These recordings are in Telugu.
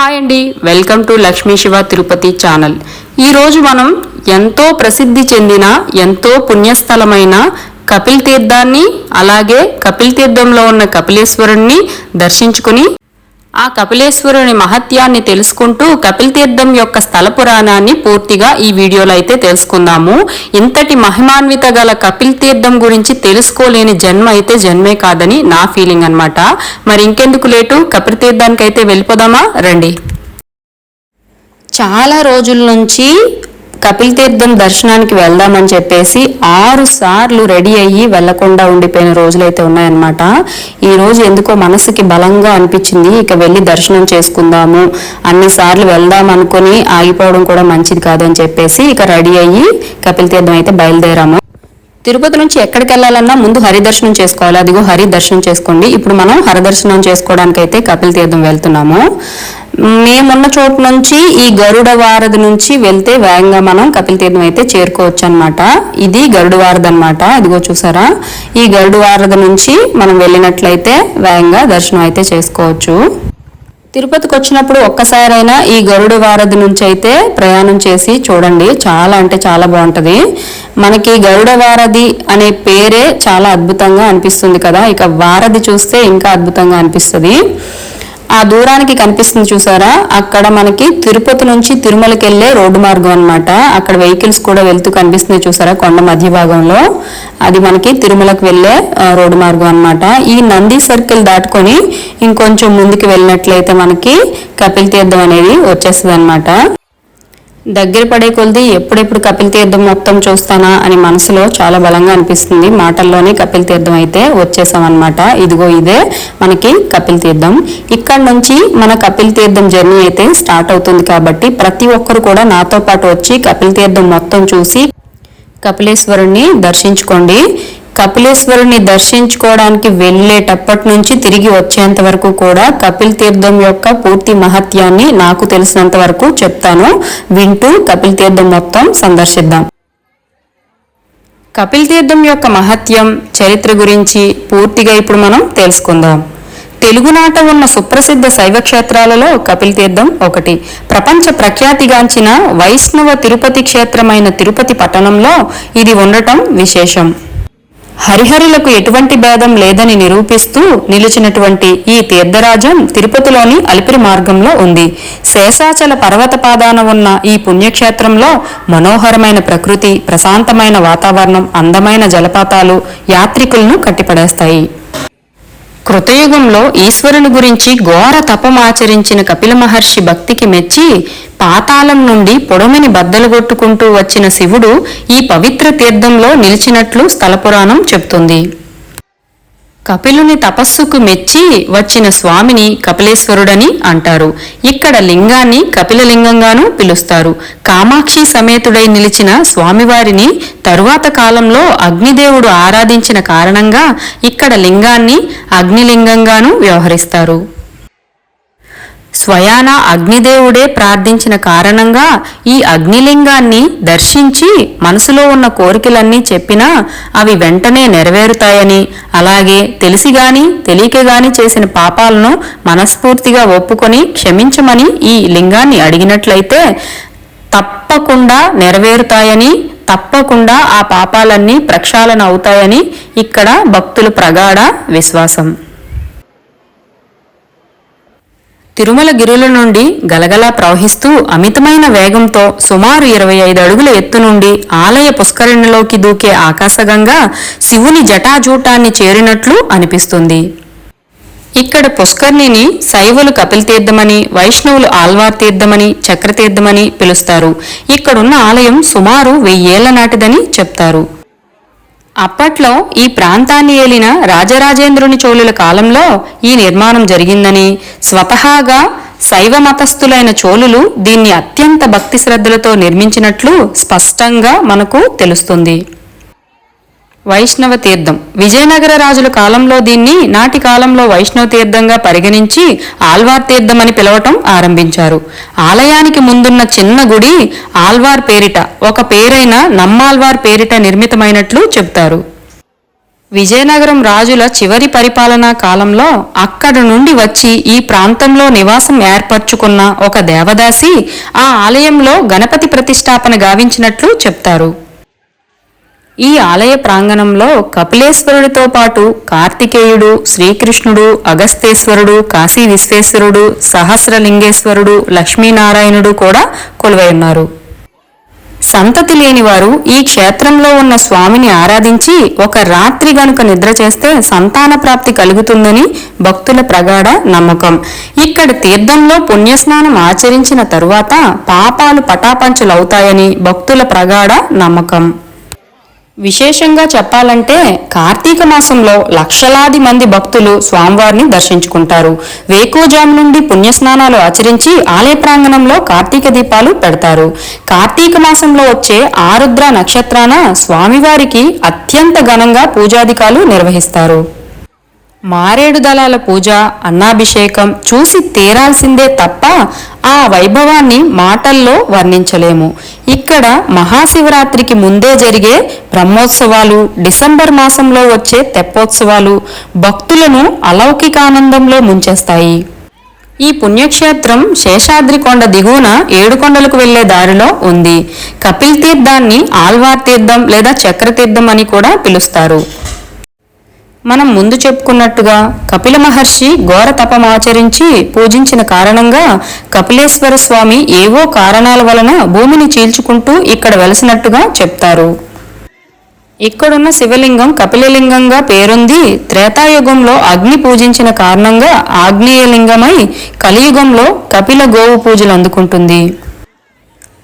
హాయ్ అండి. Welcome to Lakshmi Shiva Tirupati channel. ఈరోజు మనం ఎంతో ప్రసిద్ధి చెందిన ఎంతో పుణ్యస్థలమైన కపిల్ తీర్థాన్ని అలాగే కపిల్ తీర్థంలో ఉన్న కపిలేశ్వరుణ్ణి దర్శించుకుని ఆ కపిలేశ్వరుని మహత్యాన్ని తెలుసుకుంటూ కపిలతీర్థం యొక్క స్థల పురాణాన్ని పూర్తిగా ఈ వీడియోలో అయితే తెలుసుకుందాము. ఇంతటి మహిమాన్విత గల కపిలతీర్థం గురించి తెలుసుకోలేని జన్మ అయితే జన్మే కాదని నా ఫీలింగ్ అన్నమాట. మరి ఇంకెందుకు లేటు? కపిల్ తీర్థానికి అయితే వెళ్ళిపోదామా? రండి. చాలా రోజుల నుంచి కపిల్ తీర్థం దర్శనానికి వెళ్దామని చెప్పేసి ఆరు సార్లు రెడీ అయ్యి వెళ్ళకుండా ఉండిపోయిన రోజులైతే ఉన్నాయన్నమాట. ఈ రోజు ఎందుకో మనసుకి బలంగా అనిపించింది ఇక వెళ్ళి దర్శనం చేసుకుందాము అన్ని సార్లు వెళ్దాం అనుకుని ఆగిపోవడం కూడా మంచిది కాదని చెప్పేసి ఇక రెడీ అయ్యి కపిల్ తీర్థం అయితే బయలుదేరాము. తిరుపతి నుంచి ఎక్కడికి వెళ్ళాలన్నా ముందు హరి దర్శనం చేసుకోవాలి. అదిగో హరి దర్శనం చేసుకోండి. ఇప్పుడు మనం హరి దర్శనం చేసుకోవడానికి అయితే కపిల్ తీర్థం వెళ్తున్నాము. మేమున్న చోటు నుంచి ఈ గరుడ వారధి నుంచి వెళ్తే వేగంగా మనం కపిల్ తీర్థం అయితే చేరుకోవచ్చు అనమాట ఇది గరుడ వారధి అనమాట ఇదిగో చూసారా? ఈ గరుడ వారధి నుంచి మనం వెళ్ళినట్లయితే వేగంగా దర్శనం అయితే చేసుకోవచ్చు. తిరుపతికి వచ్చినప్పుడు ఒక్కసారైనా ఈ గరుడ వారధి నుంచి అయితే ప్రయాణం చేసి చూడండి. చాలా అంటే చాలా బాగుంటుంది. మనకి గరుడ వారధి అనే పేరే చాలా అద్భుతంగా అనిపిస్తుంది కదా. ఇక వారధి చూస్తే ఇంకా అద్భుతంగా అనిపిస్తుంది. ఆ దూరానికి కనిపిస్తుంది చూసారా? అక్కడ మనకి తిరుపతి నుంచి తిరుమలకి వెళ్ళే రోడ్డు మార్గం అన్నమాట. అక్కడ వెహికల్స్ కూడా వెళ్తూ కనిపిస్తున్నాయి చూసారా? కొండ మధ్య భాగంలో. అది మనకి తిరుమలకు వెళ్ళే రోడ్డు మార్గం అన్నమాట. ఈ నంది సర్కిల్ దాటుకొని ఇంకొంచెం ముందుకు వెళ్ళినట్లయితే మనకి కపిల్ తీర్థం అనేది వచ్చేస్తుంది దగ్గర పడే కొలది ఎప్పుడెప్పుడు కపిల్ తీర్థం మొత్తం చూస్తానా అని మనసులో చాలా బలంగా అనిపిస్తుంది. మాటల్లోనే కపిల్ తీర్థం అయితే వచ్చేసామన్నమాట. ఇదిగో ఇదే మనకి కపిల్ తీర్థం. ఇక్కడ నుంచి మన కపిల్ తీర్థం జర్నీ అయితే స్టార్ట్ అవుతుంది కాబట్టి ప్రతి ఒక్కరు కూడా నాతో పాటు వచ్చి కపిల్ తీర్థం మొత్తం చూసి కపిలేశ్వరుణ్ణి దర్శించుకోండి. కపిలేశ్వరుని దర్శించుకోవడానికి వెళ్ళేటప్పటి నుంచి తిరిగి వచ్చేంత వరకు కూడా కపిల్ తీర్థం యొక్క పూర్తి మహత్యాన్ని నాకు తెలిసినంత వరకు చెప్తాను. వింటూ కపిల్ తీర్థం మొత్తం సందర్శిద్దాం. కపిల్ తీర్థం యొక్క మహత్యం చరిత్ర గురించి పూర్తిగా ఇప్పుడు మనం తెలుసుకుందాం. తెలుగునాట ఉన్న సుప్రసిద్ధ శైవ క్షేత్రాలలో కపిల్ తీర్థం ఒకటి. ప్రపంచ ప్రఖ్యాతిగాంచిన వైష్ణవ తిరుపతి క్షేత్రమైన తిరుపతి పట్టణంలో ఇది ఉండటం విశేషం. హరిహరులకు ఎటువంటి భేదం లేదని నిరూపిస్తూ నిలిచినటువంటి ఈ తీర్థరాజం తిరుపతిలోని అలిపిరి మార్గంలో ఉంది. శేషాచల పర్వత పాదాన ఉన్న ఈ పుణ్యక్షేత్రంలో మనోహరమైన ప్రకృతి ప్రశాంతమైన వాతావరణం అందమైన జలపాతాలు యాత్రికులను కట్టిపడేస్తాయి. కృతయుగంలో ఈశ్వరుని గురించి ఘోర తపమాచరించిన కపిల మహర్షి భక్తికి మెచ్చి పాతాళం నుండి పొడమిని బద్దలుగొట్టుకుంటూ వచ్చిన శివుడు ఈ పవిత్ర తీర్థంలో నిలిచినట్లు స్థల పురాణం చెప్తుంది. కపిలుని తపస్సుకు మెచ్చి వచ్చిన స్వామిని కపిలేశ్వరుడని అంటారు. ఇక్కడ లింగాన్ని కపిలలింగంగాను పిలుస్తారు. కామాక్షి సమేతుడై నిలిచిన స్వామివారిని తరువాత కాలంలో అగ్నిదేవుడు ఆరాధించిన కారణంగా ఇక్కడ లింగాన్ని అగ్నిలింగంగాను వ్యవహరిస్తారు. స్వయాన అగ్నిదేవుడే ప్రార్థించిన కారణంగా ఈ అగ్నిలింగాన్ని దర్శించి మనసులో ఉన్న కోరికలన్నీ చెప్పినా అవి వెంటనే నెరవేరుతాయని. అలాగే తెలిసి తెలియకగాని తెలియక చేసిన పాపాలను మనస్ఫూర్తిగా ఒప్పుకొని క్షమించమని ఈ లింగాన్ని అడిగినట్లయితే తప్పకుండా నెరవేరుతాయని తప్పకుండా ఆ పాపాలన్నీ ప్రక్షాళన అవుతాయని ఇక్కడ భక్తులు ప్రగాఢ విశ్వాసం. తిరుమల గిరుల నుండి గలగలా ప్రవహిస్తూ అమితమైన వేగంతో సుమారు ఇరవై ఐదు అడుగుల ఎత్తు నుండి ఆలయ పుష్కరిణిలోకి దూకే ఆకాశగంగా శివుని జటాజూటాన్ని చేరినట్లు అనిపిస్తుంది. ఇక్కడ పుష్కర్ణిని శైవులు కపిల్ తీర్థమని వైష్ణవులు ఆల్వార్ తీర్థమని చక్రతీర్థమని పిలుస్తారు. ఇక్కడున్న ఆలయం సుమారు వెయ్యేళ్ళ నాటిదని చెప్తారు. అప్పట్లో ఈ ప్రాంతాన్ని ఏలిన రాజరాజేంద్రుని చోళుల కాలంలో ఈ నిర్మాణం జరిగిందని స్వతహాగా శైవ మతస్థులైన చోళులు దీన్ని అత్యంత భక్తి శ్రద్ధలతో నిర్మించినట్లు స్పష్టంగా మనకు తెలుస్తుంది. వైష్ణవ తీర్థం. విజయనగర రాజుల కాలంలో దీన్ని నాటి కాలంలో వైష్ణవ తీర్థంగా పరిగణించి ఆల్వార్ తీర్థం అని పిలవటం ఆరంభించారు. ఆలయానికి ముందున్న చిన్న గుడి ఆల్వార్ పేరిట ఒక పేరైన నమ్మాల్వార్ పేరిట నిర్మితమైనట్లు చెప్తారు విజయనగరం రాజుల చివరి పరిపాలనా కాలంలో అక్కడ నుండి వచ్చి ఈ ప్రాంతంలో నివాసం ఏర్పరచుకున్న ఒక దేవదాసి ఆ ఆలయంలో గణపతి ప్రతిష్టాపన గావించినట్లు చెప్తారు. ఈ ఆలయ ప్రాంగణంలో కపిలేశ్వరుడితో పాటు కార్తికేయుడు శ్రీకృష్ణుడు అగస్తేశ్వరుడు కాశీ విశ్వేశ్వరుడు సహస్రలింగేశ్వరుడు లక్ష్మీనారాయణుడు కూడా కొలువై ఉన్నారు. సంతతి లేనివారు ఈ క్షేత్రంలో ఉన్న స్వామిని ఆరాధించి ఒక రాత్రి గనుక నిద్ర చేస్తే సంతాన ప్రాప్తి కలుగుతుందని భక్తుల ప్రగాఢ నమ్మకం. ఇక్కడ తీర్థంలో పుణ్యస్నానం ఆచరించిన తరువాత పాపాలు పటాపంచులవుతాయని భక్తుల ప్రగాఢ నమ్మకం. విశేషంగా చెప్పాలంటే కార్తీక మాసంలో లక్షలాది మంది భక్తులు స్వామివారిని దర్శించుకుంటారు. వేకోజాము నుండి పుణ్యస్నానాలు ఆచరించి ఆలయ ప్రాంగణంలో కార్తీక దీపాలు పెడతారు. కార్తీక మాసంలో వచ్చే ఆరుద్ర నక్షత్రాన స్వామివారికి అత్యంత ఘనంగా పూజాధికాలు నిర్వహిస్తారు. మారేడు దళాల పూజ అన్నాభిషేకం చూసి తీరాల్సిందే తప్ప ఆ వైభవాన్ని మాటల్లో వర్ణించలేము. ఇక్కడ మహాశివరాత్రికి ముందే జరిగే బ్రహ్మోత్సవాలు డిసెంబర్ మాసంలో వచ్చే తెప్పోత్సవాలు భక్తులను అలౌకికానందంలో ముంచేస్తాయి. ఈ పుణ్యక్షేత్రం శేషాద్రి కొండ దిగువన ఏడుకొండలకు వెళ్ళే దారిలో ఉంది. కపిల్ తీర్థాన్ని ఆల్వార్ తీర్థం లేదా చక్రతీర్థం అని కూడా పిలుస్తారు. మనం ముందు చెప్పుకున్నట్టుగా కపిల మహర్షి ఘోర తపమాచరించి పూజించిన కారణంగా కపిలేశ్వర స్వామి ఏవో కారణాల వలన భూమిని చీల్చుకుంటూ ఇక్కడ వెలసినట్టుగా చెప్తారు. ఇక్కడున్న శివలింగం కపిలలింగంగా పేరుంది త్రేతాయుగంలో అగ్ని పూజించిన కారణంగా ఆగ్నేయలింగమై కలియుగంలో కపిల గోవు పూజలు అందుకుంటుంది.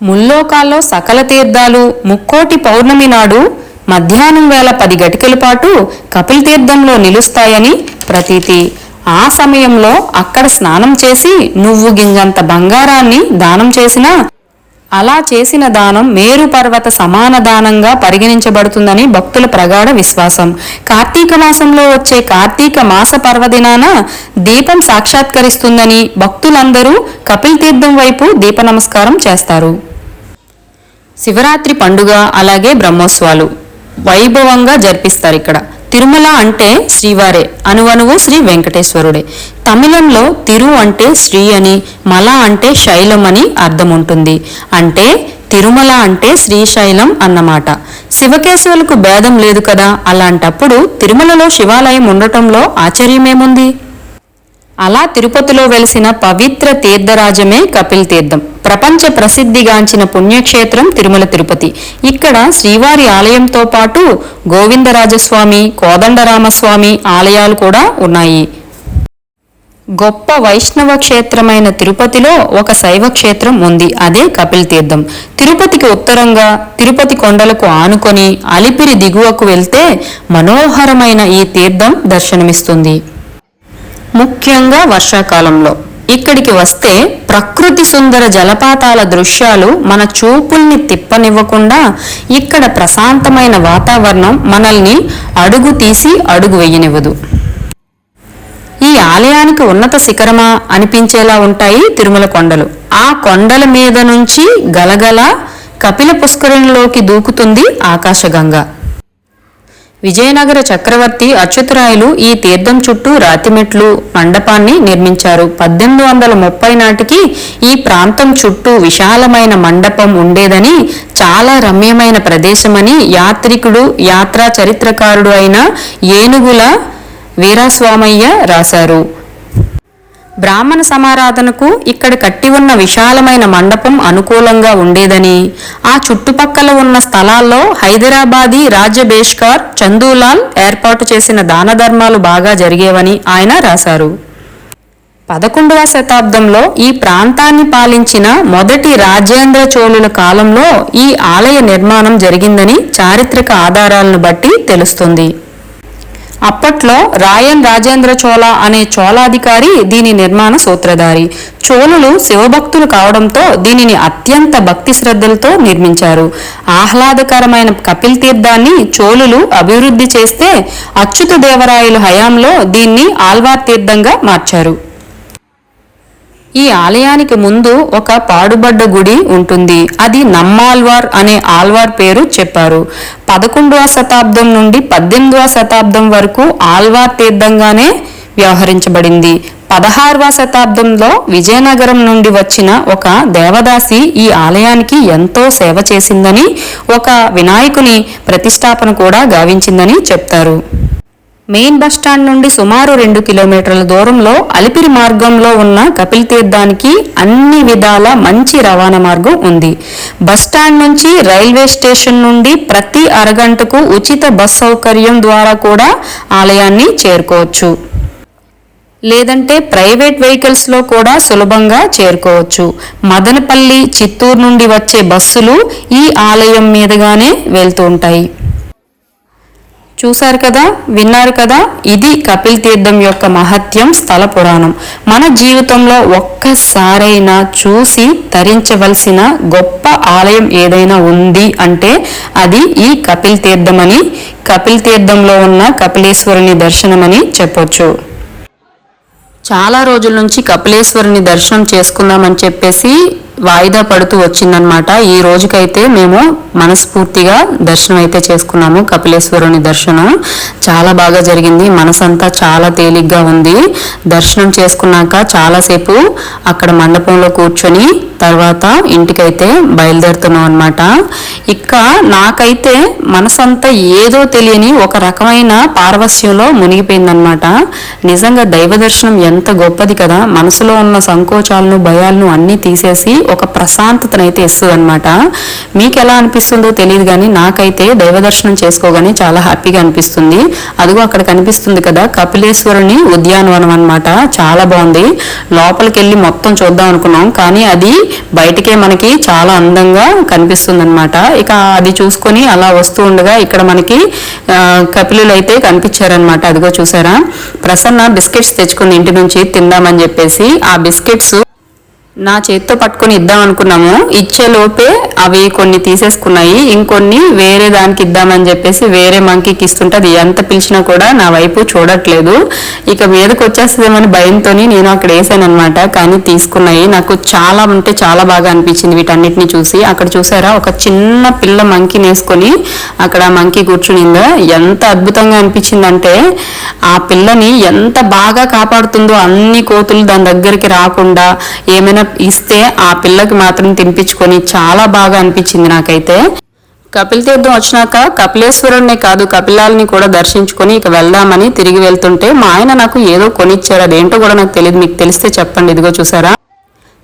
ముల్లోకాల్లో సకల తీర్థాలు ముక్కోటి పౌర్ణమి నాడు మధ్యాహ్నం వేళ పది గటికల పాటు కపిల్ తీర్థంలో నిలుస్తాయని ప్రతీతి. ఆ సమయంలో అక్కడ స్నానం చేసి నువ్వు గింజంత బంగారాన్ని దానం చేసినా అలా చేసిన దానం మేరు పర్వత సమాన దానంగా పరిగణించబడుతుందని భక్తుల ప్రగాఢ విశ్వాసం. కార్తీక మాసంలో వచ్చే కార్తీక మాస పర్వదినాన దీపం సాక్షాత్కరిస్తుందని భక్తులందరూ కపిల్ తీర్థం వైపు దీప నమస్కారం చేస్తారు. శివరాత్రి పండుగ అలాగే బ్రహ్మోత్సవాలు. వైభవంగా జరిపిస్తారు ఇక్కడ. తిరుమల అంటే శ్రీవారే అనువనువు శ్రీ వెంకటేశ్వరుడే. తమిళంలో తిరు అంటే శ్రీ అని మల అంటే శైలం అని అర్థం ఉంటుంది అంటే తిరుమల అంటే శ్రీశైలం అన్నమాట. శివకేశవులకు భేదం లేదు కదా? అలాంటప్పుడు తిరుమలలో శివాలయం ఉండటంలో ఆశ్చర్యమేముంది? అలా తిరుపతిలో వెలిసిన పవిత్ర తీర్థరాజమే కపిల్ తీర్థం. ప్రపంచ ప్రసిద్ధిగాంచిన పుణ్యక్షేత్రం తిరుమల తిరుపతి. ఇక్కడ శ్రీవారి ఆలయంతో పాటు గోవిందరాజస్వామి కోదండరామస్వామి ఆలయాలు కూడా ఉన్నాయి. గొప్ప వైష్ణవ క్షేత్రమైన తిరుపతిలో ఒక శైవ క్షేత్రం ఉంది. అదే కపిల్ తీర్థం. తిరుపతికి ఉత్తరంగా తిరుపతి కొండలకు ఆనుకొని అలిపిరి దిగువకు వెళ్తే మనోహరమైన ఈ తీర్థం దర్శనమిస్తుంది. ముఖ్యంగా వర్షాకాలంలో. ఇక్కడికి వస్తే ప్రకృతి సుందర జలపాతాల దృశ్యాలు మన చూపుల్ని తిప్పనివ్వకుండా ఇక్కడ ప్రశాంతమైన వాతావరణం మనల్ని అడుగు తీసి అడుగు వేయనివ్వదు. ఈ ఆలయానికి ఉన్నత శిఖరమా అనిపించేలా ఉంటాయి తిరుమల కొండలు. ఆ కొండల మీద నుంచి గలగల కపిల పుష్కరిణిలోకి దూకుతుంది ఆకాశగంగా. విజయనగర చక్రవర్తి అచ్యుతరాయలు ఈ తీర్థం చుట్టూ రాతిమెట్లు మండపాన్ని నిర్మించారు. పద్దెనిమిది వందల ముప్పై నాటికి ఈ ప్రాంతం చుట్టూ విశాలమైన మండపం ఉండేదని చాలా రమ్యమైన ప్రదేశమని యాత్రికుడు యాత్రా చరిత్రకారుడు అయిన ఏనుగుల వీరాస్వామయ్య రాశారు. బ్రాహ్మణ సమారాధనకు ఇక్కడ కట్టి ఉన్న విశాలమైన మండపం అనుకూలంగా ఉండేదని ఆ చుట్టుపక్కల ఉన్న స్థలాల్లో హైదరాబాదీ రాజ్య బేష్కార్ చందూలాల్ ఏర్పాటు చేసిన దాన ధర్మాలు బాగా జరిగేవని ఆయన రాశారు. పదకొండవ శతాబ్దంలో ఈ ప్రాంతాన్ని పాలించిన మొదటి రాజేంద్ర చోళుల కాలంలో ఈ ఆలయ నిర్మాణం జరిగిందని చారిత్రక ఆధారాలను బట్టి తెలుస్తుంది. అప్పట్లో రాయన్ రాజేంద్ర చోళ అనే చోళాధికారి దీని నిర్మాణ సూత్రధారి. చోళులు శివభక్తులు కావడంతో దీనిని అత్యంత భక్తి శ్రద్ధలతో నిర్మించారు. ఆహ్లాదకరమైన కపిల్ తీర్థాన్ని చోళులు అభివృద్ధి చేస్తే అచ్యుత దేవరాయలు హయాంలో దీన్ని ఆల్వార్ తీర్థంగా మార్చారు. ఈ ఆలయానికి ముందు ఒక పాడుబడ్డ గుడి ఉంటుంది. అది నమ్మాల్వార్ అనే ఆల్వార్ పేరు చెప్పారు. పదకొండవ శతాబ్దం నుండి పద్దెనిమిదవ శతాబ్దం వరకు ఆల్వార్ తీర్థంగానే వ్యవహరించబడింది. పదహారవ శతాబ్దంలో విజయనగరం నుండి వచ్చిన ఒక దేవదాసి ఈ ఆలయానికి ఎంతో సేవ చేసిందని ఒక వినాయకుని ప్రతిష్టాపన కూడా గావించిందని చెప్తారు. మెయిన్ బస్ స్టాండ్ నుండి సుమారు రెండు కిలోమీటర్ల దూరంలో అలిపిరి మార్గంలో ఉన్న కపిల్ తీర్థానికి అన్ని విధాల మంచి రవాణా మార్గం ఉంది. బస్ స్టాండ్ నుంచి రైల్వే స్టేషన్ నుండి ప్రతి అరగంటకు ఉచిత బస్ సౌకర్యం ద్వారా కూడా ఆలయాన్ని చేరుకోవచ్చు. లేదంటే ప్రైవేట్ వెహికల్స్లో కూడా సులభంగా చేరుకోవచ్చు. మదనపల్లి చిత్తూరు నుండి వచ్చే బస్సులు ఈ ఆలయం మీదుగానే వెళ్తూ ఉంటాయి. చూశారు కదా? విన్నారు కదా? ఇది కపిల్ తీర్థం యొక్క మహత్యం స్థల పురాణం. మన జీవితంలో ఒక్కసారైనా చూసి తరించవలసిన గొప్ప ఆలయం ఏదైనా ఉంది అంటే అది ఈ కపిల్ తీర్థమని కపిల్ తీర్థంలో ఉన్న కపిలేశ్వరుని దర్శనమని చెప్పొచ్చు. చాలా రోజుల నుంచి కపిలేశ్వరుని దర్శనం చేసుకుందామని చెప్పేసి వాయిదా పడుతూ వచ్చిందనమాట ఈ రోజుకైతే మేము మనస్ఫూర్తిగా దర్శనం అయితే చేసుకున్నాము. కపిలేశ్వరుని దర్శనం. చాలా బాగా జరిగింది. మనసంతా చాలా తేలిగ్గా ఉంది. దర్శనం చేసుకున్నాక చాలాసేపు అక్కడ మండపంలో కూర్చొని తర్వాత ఇంటికైతే బయలుదేరుతున్నాం అనమాట ఇక నాకైతే మనసంతా ఏదో తెలియని ఒక రకమైన పారవస్యంలో మునిగిపోయిందనమాట నిజంగా దైవ దర్శనం ఎంత గొప్పది కదా. మనసులో ఉన్న సంకోచాలను భయాలను అన్నీ తీసేసి ఒక ప్రశాంతతనైతే ఇస్తుంది అనమాట మీకు ఎలా అనిపిస్తుందో తెలియదు కానీ నాకైతే దైవ దర్శనం చేసుకోగానే చాలా హ్యాపీగా అనిపిస్తుంది. అదిగో అక్కడ కనిపిస్తుంది కదా కపిలేశ్వరుని ఉద్యానవనం అనమాట చాలా బాగుంది. లోపలికి వెళ్ళి మొత్తం చూద్దాం అనుకున్నాం. కానీ అది బయటకే మనకి చాలా అందంగా కనిపిస్తుంది అనమాట ఇక అది చూసుకొని అలా వస్తూ ఉండగా ఇక్కడ మనకి కపిలులు అయితే కనిపించారనమాట అదిగో చూసారా? ప్రసన్న బిస్కెట్స్ తెచ్చుకుంది ఇంటి నుంచి తిందామని చెప్పేసి ఆ బిస్కెట్స్ నా చేత్తో పట్టుకొని ఇద్దాం అనుకున్నాము. ఇచ్చే లోపే అవి కొన్ని తీసేసుకున్నాయి. ఇంకొన్ని వేరే దానికి ఇద్దామని చెప్పేసి వేరే మంకీకి ఇస్తుంటే అది ఎంత పిలిచినా కూడా నా వైపు చూడట్లేదు. ఇక మీదకి వచ్చేస్తుందేమని భయంతో నేను అక్కడ వేసాను కానీ తీసుకున్నాయి. నాకు చాలా అంటే చాలా బాగా అనిపించింది వీటన్నిటిని చూసి. అక్కడ చూసారా? ఒక చిన్న పిల్ల మంకీని వేసుకొని అక్కడ మంకీ కూర్చునిందో? ఎంత అద్భుతంగా అనిపించిందంటే ఆ పిల్లని ఎంత బాగా కాపాడుతుందో అన్ని కోతులు దాని దగ్గరికి రాకుండా ఏమైనా ఇస్తే ఆ పిల్లకి మాత్రం తినిపించుకొని చాలా బాగా అనిపించింది నాకైతే. కపిల తీర్థం వచ్చినాక కపిలేశ్వరుణ్ణే కాదు కపిలాలని కూడా దర్శించుకొని ఇక వెళ్దామని తిరిగి వెళ్తుంటే మా ఆయన నాకు ఏదో కొనిచ్చారు అదేంటో కూడా నాకు తెలియదు మీకు తెలిస్తే చెప్పండి. ఇదిగో చూసారా?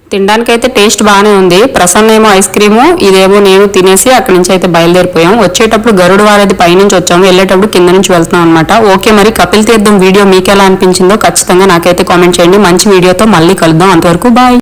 తినడానికైతే టేస్ట్ బాగానే ఉంది. ప్రసన్న ఏమో ఐస్ క్రీము ఇదేమో నేను తినేసి అక్కడి నుంచి అయితే బయలుదేరిపోయాం. వచ్చేటప్పుడు గరుడు వారది పైనుంచి వచ్చాము. వెళ్ళేటప్పుడు కింద నుంచి వెళ్తున్నాం అనమాట ఓకే మరి కపిల్ తీర్థం వీడియో మీకు ఎలా అనిపించిందో ఖచ్చితంగా నాకైతే కామెంట్ చేయండి. మంచి వీడియోతో మళ్ళీ కలుద్దాం. అంతవరకు బాయ్.